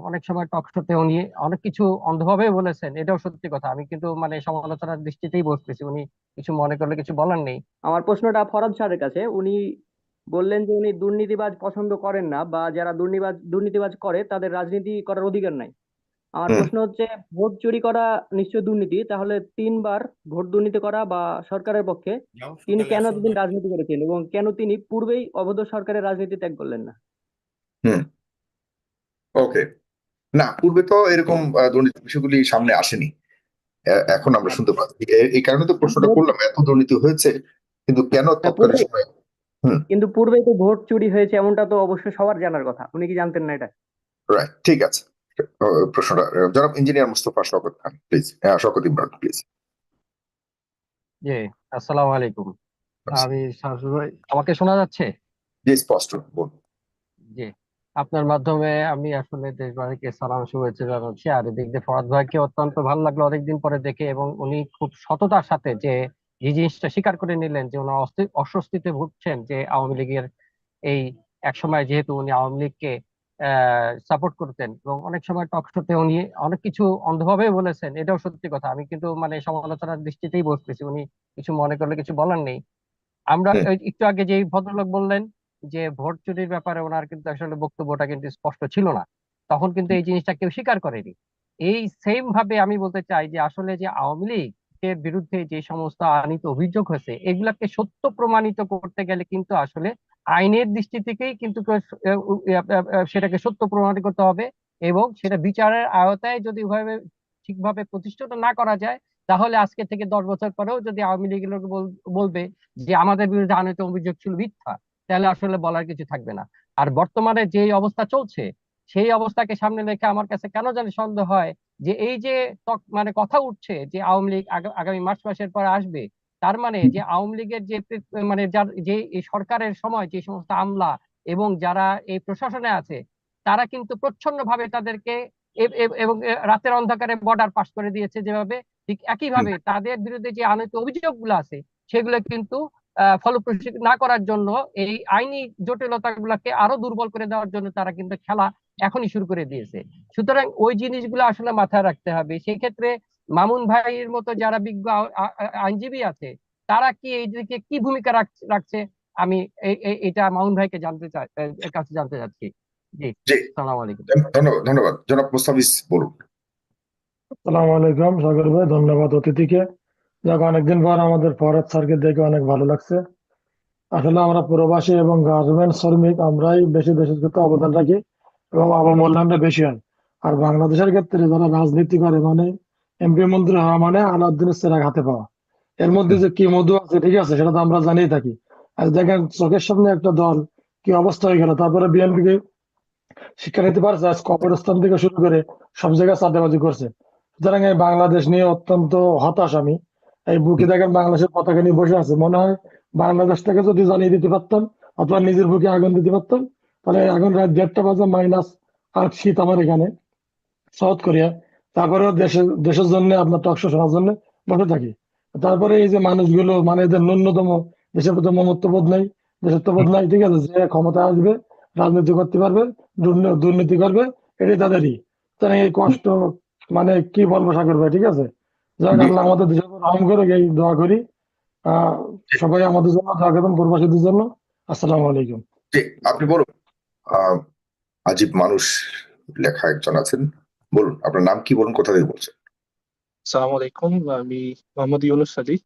অনেক সময় টক শোতে উনি অনেক কিছু অন্ধভাবে বলেছেন এটাও সত্যি কথা। আমি কিন্তু মানে সমালোচনার দৃষ্টিতেই বসতেছি উনি কিছু মনে করলে কিছু বলার নেই। আমার প্রশ্নটা ফরাদ স্যারের কাছে উনি বললেন যে উনি দুর্নীতিবাজ পছন্দ করেন না বা যারা দুর্নীতিবাজ দুর্নীতিবাজ করে তাদের রাজনীতি করার অধিকার নাই। আমার প্রশ্ন হচ্ছে ভোট চুরি করা নিশ্চয় দুর্নীতি? তাহলে তিনবার ভোট দুর্নীতি করা বা সরকারের পক্ষে তিনি কেন এতদিন রাজনীতি করেছেন এবং কেন তিনি পূর্বেই অবৈধ সরকারের রাজনীতি ত্যাগ করলেন না? হুম। ওকে না পূর্বে তো এরকম আহ, দুর্নীতি বিষয়গুলি সামনে আসেনি। এখন আমরা শুনতে পাচ্ছি। এই কারণে তো প্রশ্নটা করলাম এত দুর্নীতি হয়েছে কিন্তু কেন তৎকালীন পূর্বে- সময়? কিন্তু পূর্বেই তো ভোট চুরি হয়েছে এমনটা তো অবশ্যই সবার জানার কথা। উনি কি জানতেন না এটা? রাইট ঠিক আছে। প্রশ্নটা জনাব engineer Mustafa Shawkat Khan please. Shawkat Imran please. জি আসসালামু আলাইকুম। আমি আমাকে শোনা যাচ্ছে? জি স্পষ্ট বলুন। জি। আপনার মাধ্যমে আমি আসলে দেশবাসীকে সালাম শুভেচ্ছা জানাচ্ছি। আর এদিক দিয়ে ফরাদ ভাইকে অত্যন্ত ভালো লাগল অনেকদিন পরে দেখে এবং উনি খুব সততার সাথে যে যে জিনিসটা স্বীকার করে নিলেন যে ওনার অস্তি- অস্বস্তিতে ভুগছেন যে আওয়ামী লীগের এই এক সময় যেহেতু উনি আওয়ামী লীগকে সাপোর্ট করতেন এবং অনেক সময় টক শোতে উনি অনেক কিছু অন্ধভাবে বলেছেন। এটাও সত্যি কথা। আমি কিন্তু মানে সমালোচনার দৃষ্টিতেই বসতেছি। উনি কিছু মনে করলে কিছু বলার নেই। আমরা ওই একটু আগে যে ভদ্রলোক বললেন যে ভোট চুরির ব্যাপারে ওনার কিন্তু আসলে বক্তব্যটা কিন্তু স্পষ্ট ছিল না। তখন কিন্তু এই জিনিসটা কেউ স্বীকার করেনি। এই সেম ভাবে আমি বলতে চাই যে আসলে যে আওয়ামী লীগের বিরুদ্ধে যে সমস্ত আনিত অভিযোগ হয়েছে, এগুলাকে সত্য প্রমাণিত করতে গেলে কিন্তু আসলে আইনের দৃষ্টি থেকেই কিন্তু সেটাকে সত্য প্রমাণিত করতে হবে এবং সেটা বিচারের আওতায় যদি ওইভাবে ঠিকভাবে প্রতিষ্ঠিত না করা যায়, তাহলে আজকে থেকে দশ বছর পরেও যদি আওয়ামী লীগ বলবে যে আমাদের বিরুদ্ধে আনিত অভিযোগ ছিল মিথ্যা তাহলে আসলে বলার কিছু থাকবে না। আর বর্তমানে যে অবস্থা চলছে সেই অবস্থাকে সামনে রেখে আমার কাছে কেন জানি সন্দেহ হয় যে এই যে মানে কথা উঠছে যে আওয়ামী লীগ আগামী মার্চ মাসের পর আসবে তার মানে যে আওয়ামী লীগের যে মানে যার যে সরকারের সময় যে সমস্ত আমলা এবং যারা এই প্রশাসনে আছে তারা কিন্তু প্রচ্ছন্ন ভাবে তাদেরকে এবং রাতের অন্ধকারে বর্ডার পাস করে দিয়েছে যেভাবে ঠিক একইভাবে তাদের বিরুদ্ধে যে আনিত অভিযোগগুলো আছে সেগুলো কিন্তু ফলপ্রসূ না করার জন্য এই আইনি জটিলতা গুলাকে আরও দুর্বল করে দেওয়ার জন্য তারা কিন্তু খেলা এখনই শুরু করে দিয়েছে। সুতরাং ওই জিনিসগুলো আসলে মাথায় রাখতে হবে। সেই ক্ষেত্রে মামুন ভাইয়ের মতো যারা বিজ্ঞ আইনজীবী আছে তারা কি এই দিকে কি ভূমিকা রাখ- রাখছে? আমি এটা মামুন ভাইকে জানতে চাই কাছে জানতে চাচ্ছি। জি জি। সালাম আলাইকুম। ধন্যবাদ ধন্যবাদ। জনাব মুস্তাফিজ বলুন। আসসালামু আলাইকুম সাগর ভাই ধন্যবাদ অতিথিকে। যাক, অনেকদিন পর আমাদের ফরহাদ স্যারকে দেখে অনেক ভালো লাগছে। আসলে আমরা প্রবাসী এবং গার্মেন্টস শ্রমিক, আমরাই বেশি দেশের ক্ষেত্রে অবদান রাখি এবং অবমূল্যায়নটা বেশি হয়। আর বাংলাদেশের ক্ষেত্রে যারা রাজনীতি করে মানে এমপি মন্ত্রী হওয়া মানে আলাউদ্দিনের চেরাগ হাতে পাওয়া। এর মধ্যে যে কি মধু আছে, ঠিক আছে, সেটা তো আমরা জানিয়ে থাকি। আর দেখেন, চোখের সামনে একটা দল কি অবস্থা হয়ে গেল, তারপরে বিএনপিকে শিক্ষা নিতে পারছে, আজ কবরস্থান থেকে শুরু করে সব জায়গায় চাঁদাবাজি করছে। সুতরাং বাংলাদেশ নিয়ে অত্যন্ত হতাশ আমি। এই বুকে দেখেন বাংলাদেশের পতাকা নিয়ে বসে আছে। মনে হয় বাংলাদেশটাকে যদি জ্বালিয়ে দিতে পারতাম অথবা নিজের বুকে আগুন দিতে পারতাম তাহলে এখন রাত দেড়টা বাজে মাইনাস আট শীত আমার এখানে সাউথ কোরিয়া তারপরেও দেশের দেশের জন্য আপনার টকশো শোনার জন্য বসে থাকি। তারপরে এই যে মানুষগুলো মানে এদের ন্যূনতম দেশের প্রতি মমত্ববোধ নেই দেশত্ববোধ নাই ঠিক আছে? যে ক্ষমতা আসবে রাজনীতি করতে পারবে দুর্নী- দুর্নীতি করবে এটাই তাদেরই। তাই এই কষ্ট মানে কি বলব সাগর ভাই ঠিক আছে? যাক আল্লাহ আমাদের দেশের রহম করে এই দোয়া করি। আহ সবাই আমাদের জন্য দোয়া করবেন প্রবাসীদের জন্য। আসসালামু আলাইকুম। আপনি বলুন। আহ, আজীব মানুষ লেখা একজন আছেন। বলুন আপনার নাম কি বলুন কোথা থেকে বলছেন? আসসালামু আলাইকুম আমি মোহাম্মদ ইউনুস আলী।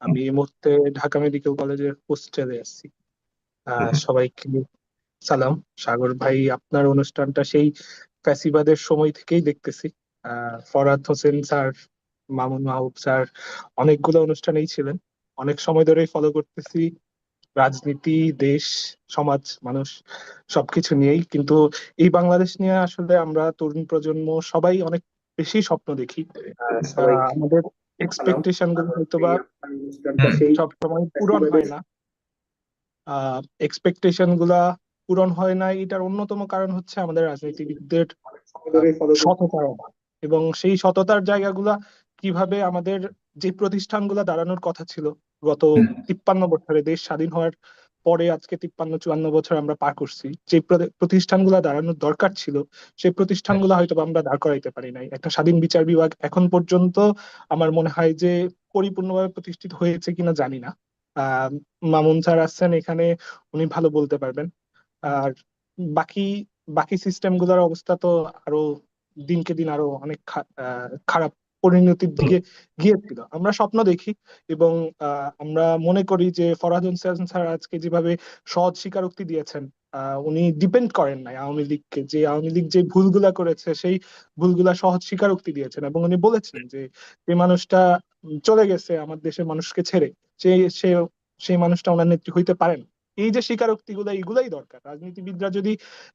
আমি এই মুহূর্তে ঢাকা মেডিকেল কলেজের হোস্টেলে আছি। সবাইকে সালাম। সাগর ভাই আপনার অনুষ্ঠানটা সেই ফ্যাসিবাদের সময় থেকেই দেখতেছি। আহ, ফরহাদ হোসেন স্যার মামুন মাহবুব স্যার অনেকগুলো অনুষ্ঠানেই ছিলেন। অনেক সময় ধরেই ফলো করতেছি। রাজনীতি দেশ সমাজ মানুষ সবকিছু নিয়েই। কিন্তু এই বাংলাদেশ নিয়ে আসলে আমরা তরুণ প্রজন্ম সবাই অনেক বেশি স্বপ্ন দেখি। আমাদের এক্সপেকটেশনগুলো হয়তো বা সব সময় পূরণ হয় না। এক্সপেকটেশনগুলা পূরণ হয় না। এটার অন্যতম কারণ হচ্ছে আমাদের রাজনীতিবিদদের সততার অভাব। এবং সেই সততার জায়গাগুলা কীভাবে আমাদের যে প্রতিষ্ঠানগুলা দাঁড়ানোর কথা ছিল গত তিপ্পান্ন বছরে দেশ স্বাধীন হওয়ার পরে আজকে তিপ্পান্ন চুয়ান্ন বছর আমরা পার করছি যে প্র- প্রতিষ্ঠানগুলো দাঁড়ানোর দরকার ছিল সেই প্রতিষ্ঠানগুলো হয়তো বা আমরা দাঁড় করাইতে পারি নাই। একটা স্বাধীন বিচার বিভাগ এখন পর্যন্ত আমার মনে হয় যে পরিপূর্ণভাবে প্রতিষ্ঠিত হয়েছে কিনা জানি না। আহ মামুন স্যার আসছেন এখানে উনি ভালো বলতে পারবেন। আর বাকি বাকি সিস্টেমগুলোর অবস্থা তো আরও দিনকে দিন আরও অনেক খারাপ পরিণতির দিকে গিয়েছিল আমরা স্বপ্ন দেখি এবং আমরা মনে করি যে ফরহাদ হোসেন স্যার আজকে যেভাবে সহজ স্বীকারোক্তি দিয়েছেন উনি ডিপেন্ড করেন নাই আওয়ামী লীগকে। যে আওয়ামী লীগ যে ভুলগুলা করেছে সেই ভুলগুলা সহজ স্বীকারোক্তি দিয়েছেন এবং উনি বলেছেন যে যে মানুষটা চলে গেছে আমার দেশের মানুষকে ছেড়ে সে সে সেই মানুষটা ওনার নেত্রী হইতে পারেন এই যে স্বীকারোক্তি গুলো এইগুলাই দরকার। রাজনীতিবিদরা যদি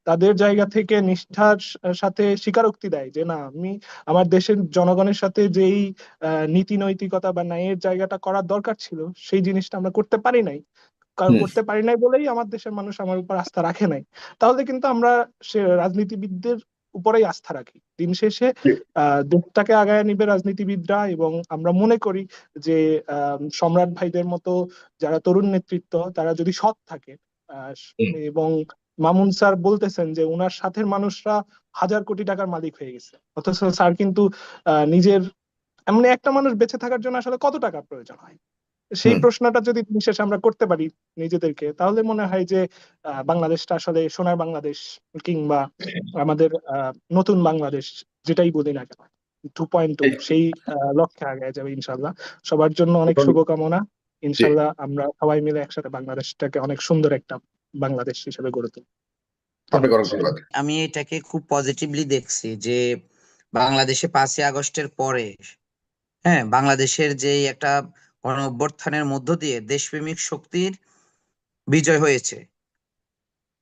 তাদের জায়গা থেকে নিষ্ঠার সাথে স্বীকারোক্তি দেয় যে না আমি আমার দেশের জনগণের সাথে যেই আহ, নীতি নৈতিকতা বা ন্যায়ের জায়গাটা করার দরকার ছিল সেই জিনিসটা আমরা করতে পারি নাই। কারণ করতে পারি নাই বলেই আমার দেশের মানুষ আমার উপর আস্থা রাখে নাই। তাহলে কিন্তু আমরা সে রাজনীতিবিদদের উপরেই আস্থা রাখি। দিন শেষে দেশটাকে আগায় নিবে রাজনীতিবিদরা এবং আমরা মনে করি যে সম্রাট ভাইদের মতো যারা তরুণ নেতৃত্ব তারা যদি সৎ থাকে আহ, এবং মামুন স্যার বলতেছেন যে উনার সাথের মানুষরা হাজার কোটি টাকার মালিক হয়ে গেছে। অথচ স্যার কিন্তু আহ, নিজের এমনি একটা মানুষ বেঁচে থাকার জন্য আসলে কত টাকা প্রয়োজন হয়? সেই প্রশ্নটা যদি শেষে আমরা করতে পারি নিজেদেরকে তাহলে মনে হয় যে আহ, বাংলাদেশটা আসলে সোনার বাংলাদেশ কিংবা আমাদের আহ, নতুন বাংলাদেশ যেটাই বলি না কেন টু পয়েন্ট টু সেই লক্ষ্যে আগে যাবে ইনশাল্লাহ সবার জন্য অনেক শুভকামনা। ইনশাল্লাহ আমরা সবাই মিলে একসাথে বাংলাদেশটাকে অনেক সুন্দর একটা বাংলাদেশ হিসেবে গড়ে তুলব। আমি এটাকে খুব পজিটিভলি দেখছি যে বাংলাদেশে পাঁচই আগস্টের পরে হ্যাঁ বাংলাদেশের যে একটা গণ অভ্যুত্থানের মধ্য দিয়ে দেশপ্রেমিক শক্তির বিজয় হয়েছে।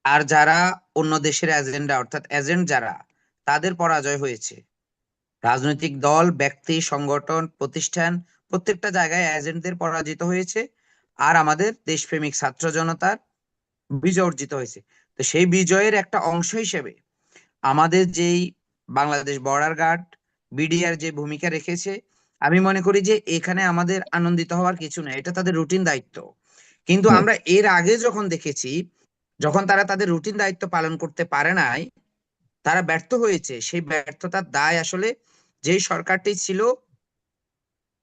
আর যারা অন্য দেশের এজেন্ডা অর্থাৎ এজেন্ট যারা, তাদের পরাজয় হয়েছে। রাজনৈতিক দল, ব্যক্তি, সংগঠন, প্রতিষ্ঠান, প্রত্যেকটা জায়গায় এজেন্টদের পরাজিত হয়েছে। আর আমাদের দেশপ্রেমিক ছাত্র জনতার বিজয় অর্জিত হয়েছে। তো সেই বিজয়ের একটা অংশ হিসেবে আমাদের যেই বাংলাদেশ বর্ডার গার্ড বিডিআর যে ভূমিকা রেখেছে আমি মনে করি যে এখানে আমাদের আনন্দিত হওয়ার কিছু নেই এটা তাদের রুটিন দায়িত্ব। কিন্তু আমরা এর আগে যখন দেখেছি যখন তারা তাদের রুটিন দায়িত্ব পালন করতে পারে নাই তারা ব্যর্থ হয়েছে। সেই ব্যর্থতার দায় আসলে যেই সরকারটি ছিল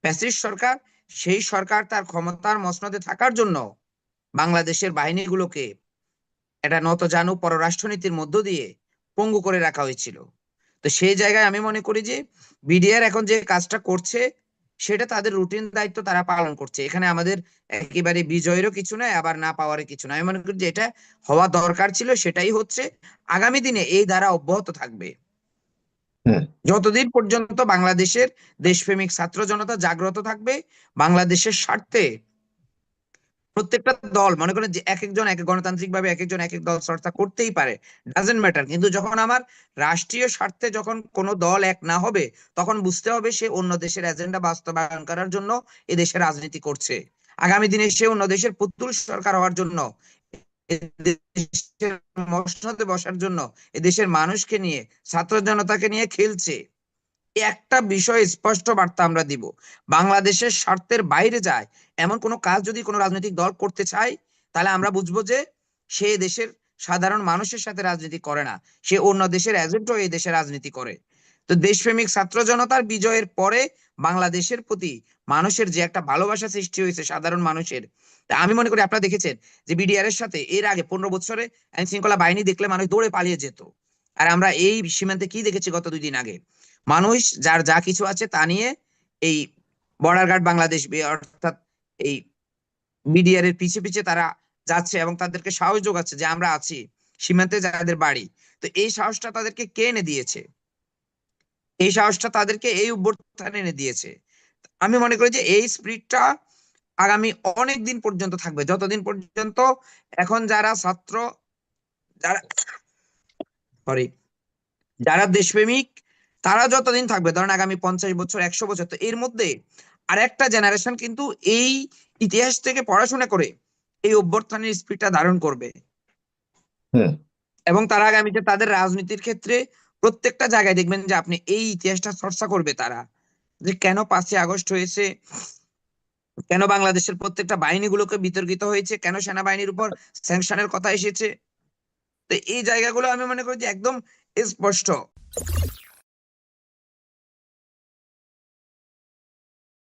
প্যাসিস্ট সরকার সেই সরকার তার ক্ষমতার মসনদে থাকার জন্য বাংলাদেশের বাহিনীগুলোকে একটা নতজানু পররাষ্ট্রনীতির মধ্য দিয়ে পঙ্গু করে রাখা হয়েছিল। তো সেই জায়গায় আমি মনে করি যে বিডিআর এখন যে কাজটা করছে সেটা তাদের রুটিন দায়িত্ব তারা পালন করছে। এখানে আমাদের একেবারে বিজয়েরও কিছু নাই আবার না পাওয়ারও কিছু নাই। আমি মনে করি যে এটা হওয়া দরকার ছিল সেটাই হচ্ছে আগামী দিনে এই ধারা অব্যাহত থাকবে। যতদিন পর্যন্ত বাংলাদেশের দেশপ্রেমিক ছাত্র জনতা জাগ্রত থাকবে বাংলাদেশের স্বার্থে প্রত্যেকটা দল, মনে করেন যে এক একজন এক গণতান্ত্রিক ভাবে এক একজন এক এক দল চর্চা করতেই পারে ডাজেন্ট ম্যাটার কিন্তু যখন আমার রাষ্ট্রীয় স্বার্থে যখন কোনো দল এক না হবে, তখন বুঝতে হবে সে অন্য দেশের এজেন্ডা বাস্তবায়ন করার জন্য এ দেশে রাজনীতি করছে। আগামী দিনে সে অন্য দেশের পুতুল সরকার হওয়ার জন্য বসার জন্য, এ দেশের মানুষকে নিয়ে, ছাত্র জনতাকে নিয়ে খেলছে। একটা বিষয় স্পষ্ট বার্তা আমরা দিব। বাংলাদেশের স্বার্থের বাইরে যায়, এমন কোনো কাজ যদি কোনো রাজনৈতিক দল করতে চায়, তাহলে আমরা বুঝব যে সে দেশের সাধারণ মানুষের সাথে রাজনীতি করে না, সে অন্য দেশের এজেন্টও এই দেশে রাজনীতি করে। তো দেশপ্রেমিক ছাত্র জনতার বিজয়ের পরে বাংলাদেশের প্রতি মানুষের যে একটা ভালোবাসা সৃষ্টি হয়েছে সাধারণ মানুষের আমি মনে করি আপনারা দেখেছেন যে বিডিআর এর সাথে এর আগে পনেরো বছরে আইন শৃঙ্খলা বাহিনী দেখলে মানুষ দৌড়ে পালিয়ে যেত। আর আমরা এই সীমান্তে কি দেখেছি গত দুই দিন আগে? মানুষ যার যা কিছু আছে তা নিয়ে এই বর্ডার গার্ড বাংলাদেশ অর্থাৎ এই বিডিআর এর পিছে পিছে তারা যাচ্ছে এবং তাদেরকে সাহস যোগাচ্ছে যে আমরা আছি, সীমান্তে যাদের বাড়ি। তো এই সাহসটা তাদেরকে কে এনে দিয়েছে? এই সাহসটা তাদেরকে এই অভ্যুত্থান এনে দিয়েছে। আমি মনে করি যে এই স্পিরিটটা আগামী অনেক দিন পর্যন্ত থাকবে। যতদিন পর্যন্ত এখন যারা ছাত্র, যারা সরি যারা দেশপ্রেমিক তারা যতদিন থাকবে ধরেন আগামী পঞ্চাশ বছর একশো বছর তো এর মধ্যে আর একটা জেনারেশন কিন্তু এই ইতিহাস থেকে পড়াশোনা করে এই অভ্যর্থনের স্পিডটা ধারণ করবে। এবং তারা আগামীতে তাদের রাজনীতির ক্ষেত্রে প্রত্যেকটা জায়গায় দেখবেন যে আপনি এই ইতিহাসটা চর্চা করবে তারা। যে কেন পাঁচই আগস্ট হয়েছে? কেন বাংলাদেশের প্রত্যেকটা বাহিনীগুলোকে বিতর্কিত হয়েছে? কেন সেনাবাহিনীর উপর স্যাংশনের কথা এসেছে? তো এই জায়গাগুলো আমি মনে করি যে একদম স্পষ্ট।